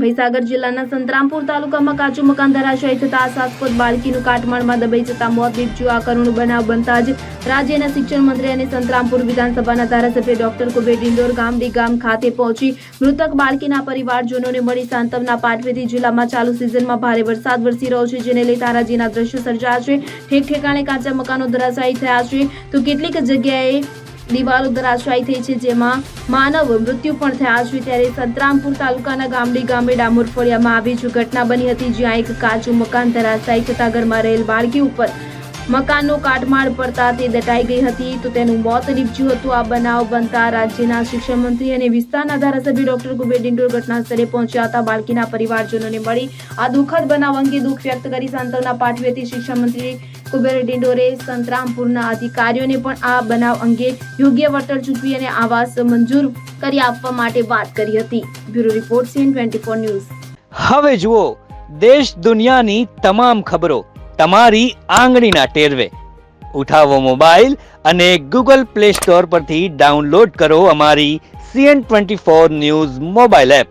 મહીસાગર જિલ્લાના સંતરામપુર તાલુકામાં કાચું મકાન ધરાશાયી થતા આશાસ્પદ બાળકીનું કાટમાળમાં દબાઈ જતા મોત નીપજ્યું. આ કરુણ બનાવ બનતા જ રાજ્યના શિક્ષણ મંત્રી અને સંતરામપુર વિધાનસભાના ધારાસભ્ય ડોક્ટર કુબેર ડિંડોર ગામડી ગામ ખાતે પહોંચી મૃતક બાળકીના પરિવારજનોને મળી સાંત્વના પાઠવેથી જિલ્લામાં ચાલુ સિઝનમાં ભારે વરસાદ વરસી રહ્યો છે, જેને લઈ તારાજીના દ્રશ્યો સર્જાયા છે. ઠેક ઠેકાણે કાચા મકાનો ધરાશાયી થયા છે. તો કેટલીક જગ્યાએ દિવાલો ધરાશાયી થઈ છે જેમાં માનવ મૃત્યુ પણ થયા છે ત્યારે સંતરામપુર તાલુકાના ગામડી ગામે ડામોર આવી ઘટના બની હતી, જ્યાં એક કાચું મકાન ધરાશાયી થતા ઘરમાં રહેલ બાળકી ઉપર મકાનનો કાટમાળ પડતા તે દટાઈ ગઈ હતી. તો તેનું મોત નીપજ્યું હતું. આ બનાવ બનતા રાજ્યના શિક્ષણ મંત્રી અને વિસ્તારના ધારાસભ્ય ડોક્ટર કુબેર ડિંડોર ઘટના સ્થળે પહોંચ્યા હતા. બાળકીના પરિવારજનોને મળી આ દુઃખદ બનાવ અંગે દુઃખ વ્યક્ત કરી સાંત્વના પાઠવી હતી શિક્ષણ મંત્રી કુબેર સંતરામપુરના અધિકારીઓને પણ આ બનાવ અંગે યોગ્ય વળતર ચૂકવી અને આવાસ મંજૂર કરી આપવા માટે વાત કરી હતી. Bureau report CN twenty four news. હવે જુઓ, દેશ દુનિયાની તમામ ખબરો તમારી આંગળીના ટેરવે. ઉઠાવો મોબાઈલ અને ગૂગલ પ્લે સ્ટોર પરથી ડાઉનલોડ કરો અમારી CN twenty four news mobile app.